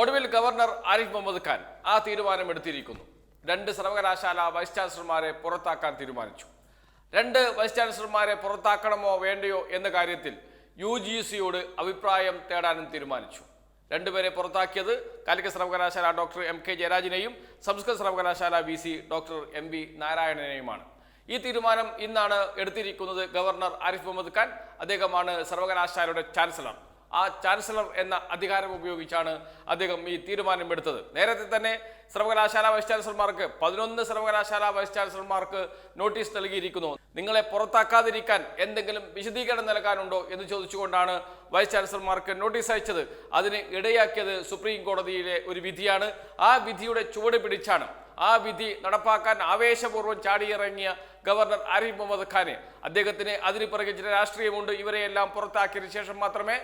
ഒടുവിൽ ഗവർണർ ആരിഫ് മുഹമ്മദ് ഖാൻ ആ തീരുമാനമെടുത്തിരിക്കുന്നു രണ്ട് സർവകലാശാല വൈസ് ചാൻസലർമാരെ പുറത്താക്കാൻ തീരുമാനിച്ചു. രണ്ട് വൈസ് ചാൻസലർമാരെ പുറത്താക്കണമോ വേണ്ടയോ എന്ന കാര്യത്തിൽ യു ജി സിയോട് അഭിപ്രായം തേടാനും തീരുമാനിച്ചു. രണ്ടുപേരെ പുറത്താക്കിയത് കാലിക്കറ്റ് സർവകലാശാല ഡോക്ടർ എം കെ ജയരാജിനെയും സംസ്കൃത സർവകലാശാല V C doctor M V നാരായണനെയുമാണ്. ഈ തീരുമാനം ഇന്നാണ് എടുത്തിരിക്കുന്നത് ഗവർണർ ആരിഫ് മുഹമ്മദ് ഖാൻ. അദ്ദേഹമാണ് സർവകലാശാലയുടെ ചാൻസലർ. ആ ചാൻസലർ എന്ന അധികാരം ഉപയോഗിച്ചാണ് അദ്ദേഹം ഈ തീരുമാനമെടുത്തത്. നേരത്തെ തന്നെ സർവകലാശാല വൈസ് ചാൻസലർമാർക്ക് പതിനൊന്ന് സർവകലാശാല വൈസ് ചാൻസലർമാർക്ക് നോട്ടീസ് നൽകിയിരിക്കുന്നു. നിങ്ങളെ പുറത്താക്കാതിരിക്കാൻ എന്തെങ്കിലും വിശദീകരണം നൽകാനുണ്ടോ എന്ന് ചോദിച്ചുകൊണ്ടാണ് വൈസ് ചാൻസലർമാർക്ക് നോട്ടീസ് അയച്ചത്. അതിന് ഇടയാക്കിയത് സുപ്രീം കോടതിയിലെ ഒരു വിധിയാണ്. ആ വിധിയുടെ ചുവട് പിടിച്ചാണ് ആ വിധി നടപ്പാക്കാൻ ആവേശപൂർവം ചാടിയിറങ്ങിയ ഗവർണർ ആരിഫ് മുഹമ്മദ് ഖാനെ. അദ്ദേഹത്തിന് അതിന് പിറകെ ചില രാഷ്ട്രീയമുണ്ട്. ഇവരെയെല്ലാം പുറത്താക്കിയതിനു ശേഷം മാത്രമേ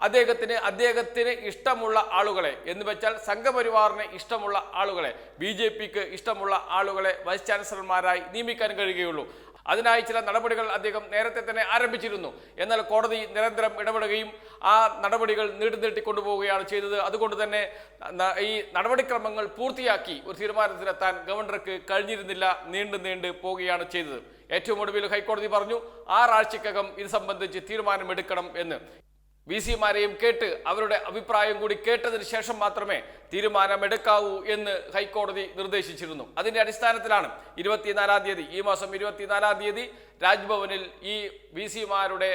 അദ്ദേഹത്തിന് അദ്ദേഹത്തിന് ഇഷ്ടമുള്ള ആളുകളെ. എന്ന് വെച്ചാൽ സംഘപരിവാറിന് ഇഷ്ടമുള്ള ആളുകളെ. ബി ജെ പിക്ക് ഇഷ്ടമുള്ള ആളുകളെ വൈസ് ചാൻസലർമാരായി നിയമിക്കാൻ കഴിയുകയുള്ളൂ. അതിനായി ചില നടപടികൾ അദ്ദേഹം നേരത്തെ തന്നെ ആരംഭിച്ചിരുന്നു. എന്നാൽ കോടതി നിരന്തരം ഇടപെടുകയും ആ നടപടികൾ നീട്ടി നീട്ടിക്കൊണ്ടുപോവുകയാണ് ചെയ്തത്. അതുകൊണ്ട് തന്നെ ഈ നടപടിക്രമങ്ങൾ പൂർത്തിയാക്കി ഒരു തീരുമാനത്തിലെത്താൻ ഗവർണർക്ക് കഴിഞ്ഞിരുന്നില്ല. നീണ്ടു നീണ്ട് പോവുകയാണ് ചെയ്തത്. ഏറ്റവും ഒടുവിൽ ഹൈക്കോടതി പറഞ്ഞു ആറാഴ്ചക്കകം ഇത് സംബന്ധിച്ച് തീരുമാനമെടുക്കണം എന്ന്. വി സിമാരെയും കേട്ട് അവരുടെ അഭിപ്രായം കൂടി കേട്ടതിന് ശേഷം മാത്രമേ തീരുമാനമെടുക്കാവൂ എന്ന് ഹൈക്കോടതി നിർദ്ദേശിച്ചിരുന്നു. അതിന്റെ അടിസ്ഥാനത്തിലാണ് ഇരുപത്തിനാലാം തീയതി ഈ മാസം ഇരുപത്തിനാലാം തീയതി രാജ്ഭവനിൽ ഈ വി സിമാരുടെ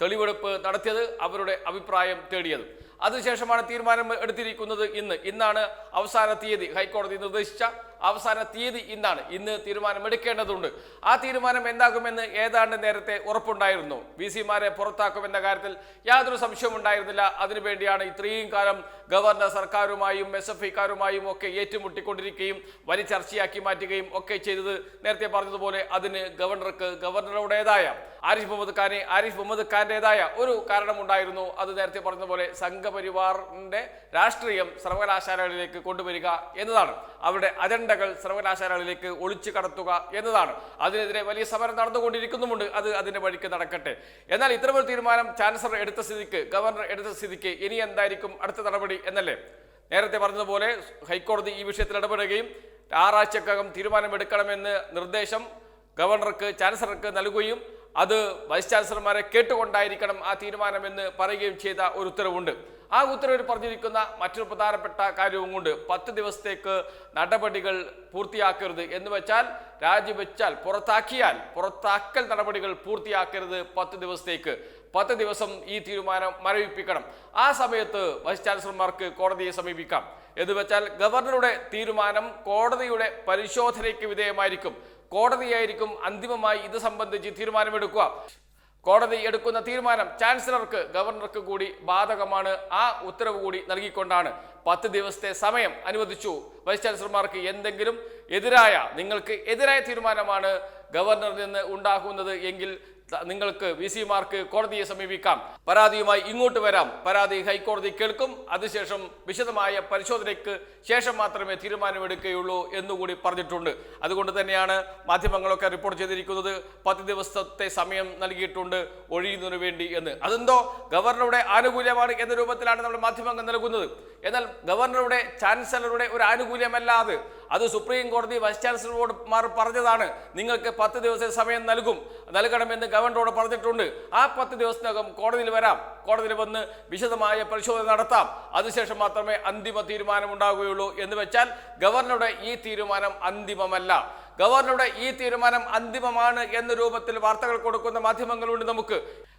തെളിവെടുപ്പ് നടത്തിയത് അവരുടെ അഭിപ്രായം തേടിയത്. അതിനുശേഷമാണ് തീരുമാനം എടുത്തിരിക്കുന്നത് ഇന്ന്. ഇന്നാണ് അവസാന തീയതി ഹൈക്കോടതി നിർദ്ദേശിച്ച അവസാന തീയതി ഇന്നാണ്. ഇന്ന് തീരുമാനമെടുക്കേണ്ടതുണ്ട്. ആ തീരുമാനം എന്താകുമെന്ന് ഏതാണ്ട് നേരത്തെ ഉറപ്പുണ്ടായിരുന്നു. വി സിമാരെ പുറത്താക്കുമെന്ന കാര്യത്തിൽ യാതൊരു സംശയവും ഉണ്ടായിരുന്നില്ല. അതിനുവേണ്ടിയാണ് ഇത്രയും കാലം ഗവർണർ സർക്കാരുമായും എസ് എഫ് ഐക്കാരുമായും ഒക്കെ ഏറ്റുമുട്ടിക്കൊണ്ടിരിക്കുകയും വലിയ ചർച്ചയാക്കി മാറ്റുകയും ഒക്കെ ചെയ്തത് നേരത്തെ പറഞ്ഞതുപോലെ അതിന് ഗവർണർക്ക് ഗവർണറുടേതായ ആരിഫ് മുഹമ്മദ് ഖാനെ ആരിഫ് മുഹമ്മദ് ഖാന്റെതായ ഒരു കാരണമുണ്ടായിരുന്നു. അത് നേരത്തെ പറഞ്ഞതുപോലെ സംഘപരിവാറിന്റെ രാഷ്ട്രീയം സർവകലാശാലകളിലേക്ക് കൊണ്ടുവരിക എന്നതാണ്. അവരുടെ അജണ്ടകൾ സർവകലാശാലകളിലേക്ക് ഒളിച്ചു കടത്തുക എന്നതാണ്. അതിനെതിരെ വലിയ സമരം നടന്നുകൊണ്ടിരിക്കുന്നുമുണ്ട്. അത് അതിന്റെ വഴിക്ക് നടക്കട്ടെ. എന്നാൽ ഇത്തരമൊരു തീരുമാനം ചാൻസലർ എടുത്ത സ്ഥിതിക്ക് ഗവർണർ എടുത്ത സ്ഥിതിക്ക് ഇനി എന്തായിരിക്കും അടുത്ത നടപടി എന്നല്ലേ? നേരത്തെ പറഞ്ഞതുപോലെ ഹൈക്കോടതി ഈ വിഷയത്തിൽ ഇടപെടുകയും ആറാഴ്ചക്കകം തീരുമാനമെടുക്കണമെന്ന് നിർദ്ദേശം ഗവർണർക്ക് ചാൻസലർക്ക് നൽകുകയും അത് വൈസ് ചാൻസലർമാരെ കേട്ടുകൊണ്ടായിരിക്കണം ആ തീരുമാനമെന്ന് പറയുകയും ചെയ്ത ഒരു ഉത്തരവുണ്ട്. ആ ഉത്തരവിൽ പറഞ്ഞിരിക്കുന്ന മറ്റൊരു പ്രധാനപ്പെട്ട കാര്യവും കൊണ്ട് പത്ത് ദിവസത്തേക്ക് നടപടികൾ പൂർത്തിയാക്കരുത് എന്ന് വെച്ചാൽ രാജിവെച്ചാൽ പുറത്താക്കിയാൽ പുറത്താക്കൽ നടപടികൾ പൂർത്തിയാക്കരുത് പത്ത് ദിവസത്തേക്ക്. പത്ത് ദിവസം ഈ തീരുമാനം മരവിപ്പിക്കണം. ആ സമയത്ത് വൈസ് ചാൻസലർമാർക്ക് കോടതിയെ സമീപിക്കാം. എന്ന് വെച്ചാൽ ഗവർണറുടെ തീരുമാനം കോടതിയുടെ പരിശോധനയ്ക്ക് വിധേയമായിരിക്കും. കോടതിയായിരിക്കും അന്തിമമായി ഇത് സംബന്ധിച്ച് തീരുമാനമെടുക്കുക. കോടതി എടുക്കുന്ന തീരുമാനം ചാൻസലർക്ക് ഗവർണർക്ക് കൂടി ബാധകമാണ്. ആ ഉത്തരവ് കൂടി നൽകിക്കൊണ്ടാണ് പത്ത് ദിവസത്തെ സമയം അനുവദിച്ചു. വൈസ് ചാൻസലർമാർക്ക് എന്തെങ്കിലും എതിരായ നിങ്ങൾക്ക് എതിരായ തീരുമാനമാണ് ഗവർണറിൽ നിന്ന് ഉണ്ടാകുന്നത് എങ്കിൽ നിങ്ങൾക്ക് വി സിമാർക്ക് കോടതിയെ സമീപിക്കാം. പരാതിയുമായി ഇങ്ങോട്ട് വരാം. പരാതി ഹൈക്കോടതി കേൾക്കും. അതിനുശേഷം വിശദമായ പരിശോധനയ്ക്ക് ശേഷം മാത്രമേ തീരുമാനമെടുക്കുകയുള്ളൂ എന്നുകൂടി പറഞ്ഞിട്ടുണ്ട്. അതുകൊണ്ട് തന്നെയാണ് മാധ്യമങ്ങളൊക്കെ റിപ്പോർട്ട് ചെയ്തിരിക്കുന്നത്. പത്ത് ദിവസത്തെ സമയം നൽകിയിട്ടുണ്ട് ഒഴിയുന്നതിനു വേണ്ടി എന്ന്. അതെന്തോ ഗവർണറുടെ ആനുകൂല്യമാണ് എന്ന രൂപത്തിലാണ് നമ്മുടെ മാധ്യമങ്ങൾ നൽകുന്നത്. എന്നാൽ ഗവർണറുടെ ചാൻസലറുടെ ഒരു ആനുകൂല്യമല്ലാതെ അത് സുപ്രീം കോടതി വൈസ് ചാൻസലറോട്മാർ പറഞ്ഞതാണ് നിങ്ങൾക്ക് പത്ത് ദിവസം സമയം നൽകും നൽകണമെന്ന് ഗവർണറോട് പറഞ്ഞിട്ടുണ്ട്. ആ പത്ത് ദിവസത്തിനകം കോടതിയിൽ വരാം. കോടതിയിൽ വന്ന് വിശദമായ പരിശോധന നടത്താം. അതിനുശേഷം മാത്രമേ അന്തിമ തീരുമാനം ഉണ്ടാകുകയുള്ളൂ എന്ന് വെച്ചാൽ ഗവർണറുടെ ഈ തീരുമാനം അന്തിമമല്ല. ഗവർണറുടെ ഈ തീരുമാനം അന്തിമമാണ് എന്ന രൂപത്തിൽ വാർത്തകൾ കൊടുക്കുന്ന മാധ്യമങ്ങളുണ്ട് നമുക്ക്.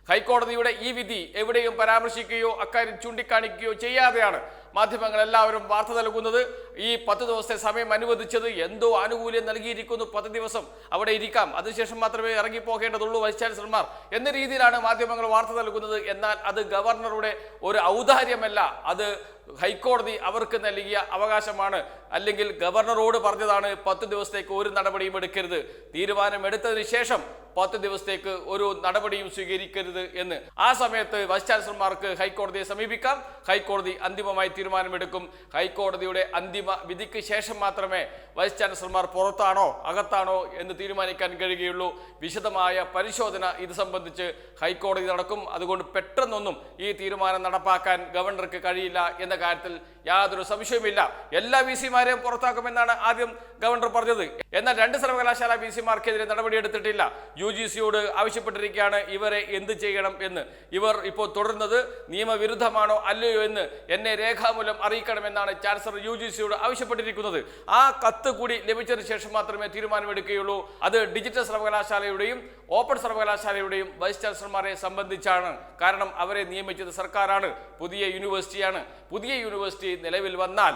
ഹൈക്കോടതിയുടെ ഈ വിധി എവിടെയും പരാമർശിക്കുകയോ അക്കാര്യം ചൂണ്ടിക്കാണിക്കുകയോ ചെയ്യാതെയാണ്. മാധ്യമങ്ങൾ എല്ലാവരും വാർത്ത നൽകുന്നത് ഈ പത്ത് ദിവസത്തെ സമയം അനുവദിച്ചത് എന്തോ ആനുകൂല്യം നൽകിയിരിക്കുന്നു പത്ത് ദിവസം അവിടെ ഇരിക്കാം. അതിനുശേഷം മാത്രമേ ഇറങ്ങിപ്പോകേണ്ടതുള്ളൂ വൈസ് ചാൻസലർമാർ എന്ന രീതിയിലാണ് മാധ്യമങ്ങൾ വാർത്ത നൽകുന്നത്. എന്നാൽ അത് ഗവർണറുടെ ഒരു ഔദാര്യമല്ല. അത് ഹൈക്കോടതി അവർക്ക് നൽകിയ അവകാശമാണ്. അല്ലെങ്കിൽ ഗവർണറോട് പറഞ്ഞതാണ് പത്ത് ദിവസത്തേക്ക് ഒരു നടപടിയും എടുക്കരുത്. തീരുമാനം എടുത്തതിന് ശേഷം പത്ത് ദിവസത്തേക്ക് ഒരു നടപടിയും സ്വീകരിക്കരുത് എന്ന്. ആ സമയത്ത് വൈസ് ചാൻസലർമാർക്ക് ഹൈക്കോടതിയെ സമീപിക്കാം. ഹൈക്കോടതി അന്തിമമായി തീരുമാനമെടുക്കും. ഹൈക്കോടതിയുടെ അന്തിമ വിധിക്ക് ശേഷം മാത്രമേ വൈസ് ചാൻസലർമാർ പുറത്താണോ അകത്താണോ എന്ന് തീരുമാനിക്കാൻ കഴിയുകയുള്ളൂ. വിശദമായ പരിശോധന ഇത് സംബന്ധിച്ച് ഹൈക്കോടതി നടക്കും. അതുകൊണ്ട് പെട്ടെന്നൊന്നും ഈ തീരുമാനം നടപ്പാക്കാൻ ഗവർണർക്ക് കഴിയില്ല എന്ന കാര്യത്തിൽ യാതൊരു സംശയവുമില്ല. എല്ലാ വി സിമാരെയും പുറത്താക്കുമെന്നാണ് ആദ്യം ഗവർണർ പറഞ്ഞത്. എന്നാൽ രണ്ട് സർവകലാശാല വി സിമാർക്കെതിരെ നടപടിയെടുത്തിട്ടില്ല. യു ജി സിയോട് ആവശ്യപ്പെട്ടിരിക്കുകയാണ് ഇവരെ എന്ത് ചെയ്യണം എന്ന്. ഇവർ ഇപ്പോൾ തുടരുന്നത് നിയമവിരുദ്ധമാണോ അല്ലയോ എന്ന് എന്നെ രേഖാമൂലം അറിയിക്കണമെന്നാണ് ചാൻസലർ യു ജി സിയോട് ആവശ്യപ്പെട്ടിരിക്കുന്നത്. ആ കത്ത് കൂടി ലഭിച്ചതിന് ശേഷം മാത്രമേ തീരുമാനമെടുക്കുകയുള്ളൂ. അത് ഡിജിറ്റൽ സർവകലാശാലയുടെയും ഓപ്പൺ സർവകലാശാലയുടെയും വൈസ് ചാൻസലർമാരെ സംബന്ധിച്ചാണ്. കാരണം അവരെ നിയമിച്ചത് സർക്കാരാണ്. പുതിയ യൂണിവേഴ്സിറ്റിയാണ്. പുതിയ യൂണിവേഴ്സിറ്റി നിലവിൽ വന്നാൽ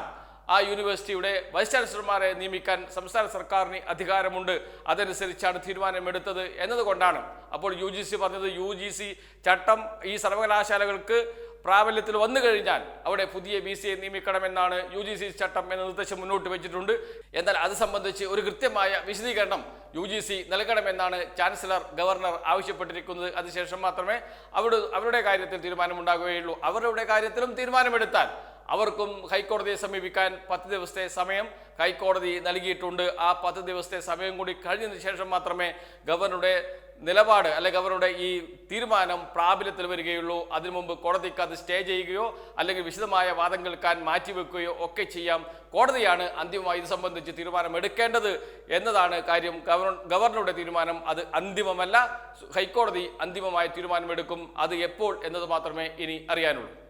ആ യൂണിവേഴ്സിറ്റിയുടെ വൈസ് ചാൻസലർമാരെ നിയമിക്കാൻ സംസ്ഥാന സർക്കാരിന് അധികാരമുണ്ട്. അതനുസരിച്ചാണ് തീരുമാനമെടുത്തത് എന്നതുകൊണ്ടാണ്. അപ്പോൾ യു ജി സി പറഞ്ഞത് യു ജി സി ചട്ടം ഈ സർവകലാശാലകൾക്ക് പ്രാബല്യത്തിൽ വന്നു കഴിഞ്ഞാൽ അവിടെ പുതിയ ബി സിയെ നിയമിക്കണമെന്നാണ് യു ജി സി ചട്ടം എന്ന നിർദ്ദേശം മുന്നോട്ട് വെച്ചിട്ടുണ്ട്. എന്നാൽ അത് സംബന്ധിച്ച് ഒരു കൃത്യമായ വിശദീകരണം യു ജി സി നൽകണമെന്നാണ് ചാൻസലർ ഗവർണർ ആവശ്യപ്പെട്ടിരിക്കുന്നത്. അതിനുശേഷം മാത്രമേ അവിടെ അവരുടെ കാര്യത്തിൽ തീരുമാനമുണ്ടാകുകയുള്ളൂ. അവരുടെ കാര്യത്തിലും തീരുമാനമെടുത്താൽ അവർക്കും ഹൈക്കോടതിയെ സമീപിക്കാൻ പത്ത് ദിവസത്തെ സമയം ഹൈക്കോടതി നൽകിയിട്ടുണ്ട്. ആ പത്ത് ദിവസത്തെ സമയം കൂടി കഴിഞ്ഞതിന് ശേഷം മാത്രമേ ഗവർണറുടെ നിലപാട് അല്ലെ ഗവർണറുടെ ഈ തീരുമാനം പ്രാബല്യത്തിൽ വരികയുള്ളൂ. അതിനു മുമ്പ് കോടതിക്ക് അത് സ്റ്റേ ചെയ്യുകയോ അല്ലെങ്കിൽ വിശദമായ വാദം കേൾക്കാൻ മാറ്റിവെക്കുകയോ ഒക്കെ ചെയ്യാം. കോടതിയാണ് അന്തിമമായി ഇത് സംബന്ധിച്ച് തീരുമാനം എടുക്കേണ്ടത് എന്നതാണ് കാര്യം. ഗവർണർ ഗവർണറുടെ തീരുമാനം അത് അന്തിമമല്ല. ഹൈക്കോടതി അന്തിമമായ തീരുമാനമെടുക്കും. അത് എപ്പോൾ എന്നത് മാത്രമേ ഇനി അറിയാനുള്ളൂ.